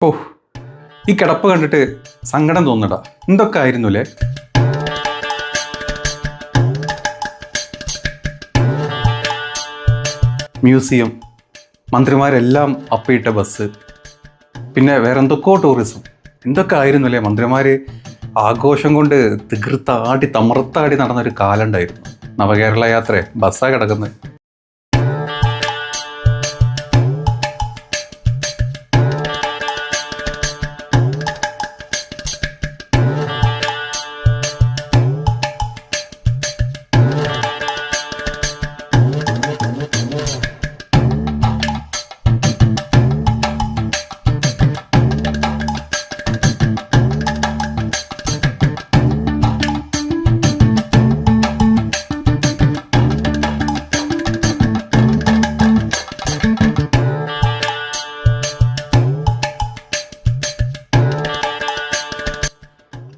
ഓ ഈ കിടപ്പ് കണ്ടിട്ട് സങ്കടം തോന്നടാ എന്തൊക്കെ ആയിരുന്നു അല്ലേ മ്യൂസിയം മന്ത്രിമാരെല്ലാം അപ്പിയിട്ട ബസ് പിന്നെ വേറെ എന്തൊക്കെയോ ടൂറിസം എന്തൊക്കെ ആയിരുന്നു മന്ത്രിമാർ ആഘോഷം കൊണ്ട് തീർത്താടി തമർത്താടി നടന്നൊരു കാലുണ്ടായിരുന്നു നവകേരള യാത്ര ബസ്സാണ് കിടക്കുന്നത്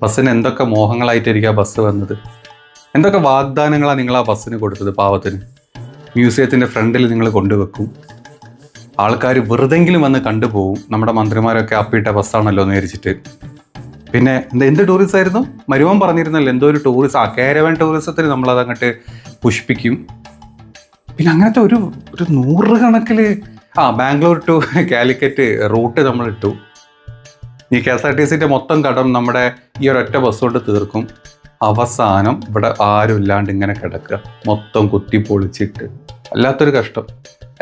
ബസ്സിന് എന്തൊക്കെ മോഹങ്ങളായിട്ടായിരിക്കും ആ ബസ് വന്നത്? എന്തൊക്കെ വാഗ്ദാനങ്ങളാണ് നിങ്ങൾ ആ ബസ്സിന് കൊടുത്തത് പാവത്തിന്? മ്യൂസിയത്തിന്റെ ഫ്രണ്ടിൽ നിങ്ങൾ കൊണ്ടുവെക്കും. ആൾക്കാർ വെറുതെങ്കിലും വന്ന് കണ്ടുപോകും നമ്മുടെ മന്ത്രിമാരൊക്കെ അപ്പിയിട്ട ബസ്സാണല്ലോ എന്ന് വിചാരിച്ചിട്ട്. പിന്നെ എന്ത് എന്ത് ടൂറിസം ആയിരുന്നു? മരുവൻ പറഞ്ഞിരുന്നല്ലോ എന്തോ ഒരു ടൂറിസം ആ കേരവൻ ടൂറിസത്തിന് നമ്മളത് അങ്ങോട്ട് പുഷ്പിക്കും. പിന്നെ അങ്ങനത്തെ ഒരു ഒരു നൂറുകണക്കിൽ ആ ബാംഗ്ലൂർ ടു കാലിക്കറ്റ് റൂട്ട് നമ്മൾ ഇട്ടു. ഈ കെ എസ് ആർ ടി സിന്റെ മൊത്തം കടം നമ്മുടെ ഈ ഒരൊറ്റ ബസ് കൊണ്ട് തീർക്കും. അവസാനം ഇവിടെ ആരും ഇല്ലാണ്ട് ഇങ്ങനെ കിടക്കുക. മൊത്തം കുത്തി പൊളിച്ചിട്ട്. വല്ലാത്തൊരു കഷ്ടം.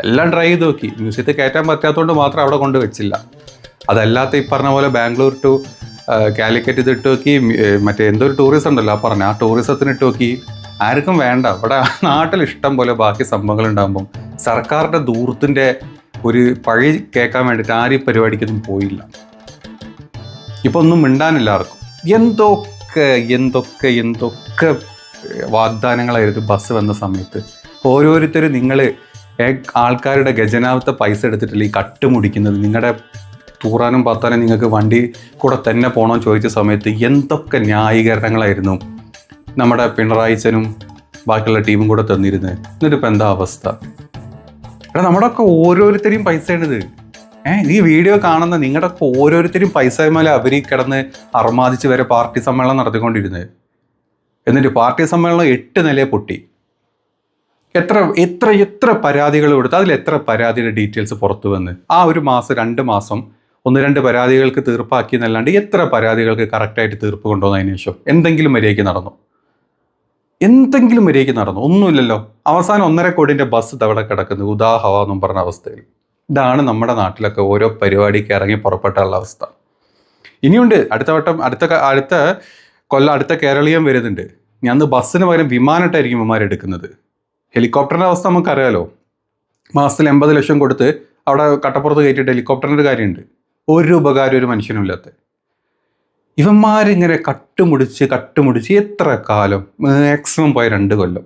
എല്ലാം ട്രൈ ചെയ്ത് നോക്കി. മ്യൂസിയത്തിൽ കയറ്റാൻ പറ്റാത്തതുകൊണ്ട് മാത്രം അവിടെ കൊണ്ട് വെച്ചില്ല. അതല്ലാത്ത ഈ പറഞ്ഞ പോലെ ബാംഗ്ലൂർ ടു കാലിക്കറ്റ് ഇത് ഇട്ട് നോക്കി മറ്റേ എന്തോ ഒരു ടൂറിസം ഉണ്ടല്ലോ ആ പറഞ്ഞ ആ ടൂറിസത്തിന് ഇട്ട് നോക്കി. ആർക്കും വേണ്ട. ഇവിടെ നാട്ടിൽ ഇഷ്ടം പോലെ ബാക്കി സംഭവങ്ങൾ ഉണ്ടാകുമ്പം സർക്കാരിന്റെ ദൂരത്തിന്റെ ഒരു പഴി കേൾക്കാൻ വേണ്ടിയിട്ട് ആരും പരിപാടിക്കൊന്നും പോയില്ല. ഇപ്പൊ ഒന്നും മിണ്ടാനില്ല ആർക്കും. എന്തൊക്കെ എന്തൊക്കെ എന്തൊക്കെ വാഗ്ദാനങ്ങളായിരുന്നു ബസ് വന്ന സമയത്ത്. ഓരോരുത്തരും നിങ്ങൾ ആൾക്കാരുടെ ഖജനാവത്തെ പൈസ എടുത്തിട്ടില്ല ഈ കട്ട് മുടിക്കുന്നത്? നിങ്ങളുടെ തൂറാനും പത്താനും നിങ്ങൾക്ക് വണ്ടി കൂടെ തന്നെ പോകണമെന്ന് ചോദിച്ച സമയത്ത് എന്തൊക്കെ ന്യായീകരണങ്ങളായിരുന്നു നമ്മുടെ പിണറായിച്ചനും ബാക്കിയുള്ള ടീമും കൂടെ തന്നിരുന്നത്? എന്നിട്ടിപ്പോൾ എന്താ അവസ്ഥ? എടാ നമ്മുടെ ഒക്കെ ഓരോരുത്തരെയും പൈസയാണിത്. ഏഹ് ഈ വീഡിയോ കാണുന്ന നിങ്ങളുടെ ഓരോരുത്തരും പൈസ മേലെ അവർ കിടന്ന് അർമാദിച്ച് വരെ പാർട്ടി സമ്മേളനം നടത്തിക്കൊണ്ടിരുന്നത്. എന്നിട്ട് പാർട്ടി സമ്മേളനം എട്ട് നിലയെ പൊട്ടി. എത്ര എത്ര എത്ര പരാതികൾ കൊടുത്ത് അതിൽ എത്ര പരാതിയുടെ ഡീറ്റെയിൽസ് പുറത്തു വന്ന്. ആ ഒരു മാസം രണ്ട് മാസം ഒന്ന് രണ്ട് പരാതികൾക്ക് തീർപ്പാക്കി എന്നല്ലാണ്ട് എത്ര പരാതികൾക്ക് കറക്റ്റായിട്ട് തീർപ്പ് കൊണ്ടുവന്നതിന് ശേഷം? എന്തെങ്കിലും മര്യാദയ്ക്ക് നടന്നു. എന്തെങ്കിലും മര്യാദയ്ക്ക് നടന്നു. ഒന്നുമില്ലല്ലോ. അവസാനം ഒന്നര കോടിന്റെ ബസ് തവിടെ കിടക്കുന്നു. ഉദാഹവ എന്നും പറഞ്ഞ അവസ്ഥയിൽ. ഇതാണ് നമ്മുടെ നാട്ടിലൊക്കെ ഓരോ പരിപാടിക്ക് ഇറങ്ങി പുറപ്പെട്ടുള്ള അവസ്ഥ. ഇനിയുണ്ട്. അടുത്ത വട്ടം അടുത്ത അടുത്ത കൊല്ലം അടുത്ത കേരളീയം വരുന്നുണ്ട്. ഞാൻ അന്ന് ബസ്സിന് പകരം വിമാനമായിട്ടായിരിക്കും എടുക്കുന്നത്. ഹെലികോപ്റ്ററിന്റെ അവസ്ഥ നമുക്കറിയാലോ. മാസത്തിൽ എൺപത് ലക്ഷം കൊടുത്ത് അവിടെ കട്ടപ്പുറത്ത് കയറ്റിയിട്ട് ഹെലികോപ്റ്ററിന്റെ കാര്യമുണ്ട്. ഒരു ഉപകാരം ഒരു മനുഷ്യനും ഇല്ലാത്ത. ഇവന്മാരിങ്ങനെ കട്ടുമുടിച്ച് കട്ടുമുടിച്ച് എത്ര കാലം മാക്സിമം പോയ രണ്ട് കൊല്ലം.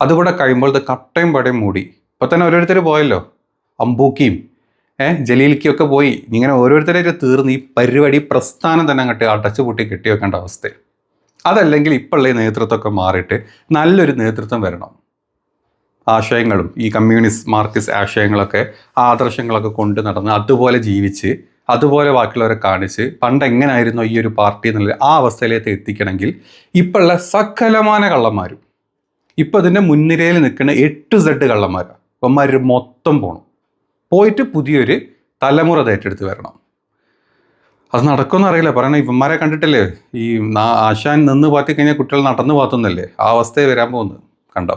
അതുകൂടെ കഴിയുമ്പോഴത്തെ കട്ടയും പടയും മൂടി. ഇപ്പോൾ തന്നെ ഓരോരുത്തർ പോയല്ലോ. അമ്പൂക്കിയും ജലീലിക്കൊക്കെ പോയി. ഇങ്ങനെ ഓരോരുത്തരായിട്ട് തീർന്ന് ഈ പരിപാടി പ്രസ്ഥാനം തന്നെ അങ്ങോട്ട് അടച്ചു പൂട്ടി കെട്ടി വെക്കേണ്ട അവസ്ഥ അതല്ലെങ്കിൽ ഇപ്പോഴുള്ള ഈ നേതൃത്വമൊക്കെ മാറിയിട്ട് നല്ലൊരു നേതൃത്വം വരണം. ആശയങ്ങളും ഈ കമ്മ്യൂണിസ്റ്റ് മാർക്സിസ്റ്റ് ആശയങ്ങളൊക്കെ ആദർശങ്ങളൊക്കെ കൊണ്ട് നടന്ന് അതുപോലെ ജീവിച്ച് അതുപോലെ ബാക്കിയുള്ളവരെ കാണിച്ച് പണ്ട് എങ്ങനെയായിരുന്നു ഈ ഒരു പാർട്ടി എന്നുള്ള ആ അവസ്ഥയിലേക്ക് എത്തിക്കണമെങ്കിൽ ഇപ്പോഴുള്ള സകലമാന കള്ളന്മാരും ഇപ്പം ഇതിന്റെ മുൻനിരയിൽ നിൽക്കുന്ന എട്ട് സെഡ് കള്ളന്മാരാണ് ഇവന്മാർ മൊത്തം പോകണം പോയിട്ട് പുതിയൊരു തലമുറ ഏറ്റെടുത്ത് വരണം. അത് നടക്കുമെന്ന് അറിയില്ല. പറയണ ഇവന്മാരെ കണ്ടിട്ടല്ലേ? ഈ ആശാൻ നിന്ന് പാത്തി കഴിഞ്ഞാൽ കുട്ടികൾ നടന്നു പാത്തുന്നല്ലേ? ആ അവസ്ഥയെ വരാൻ പോകുന്നത്. കണ്ടോ?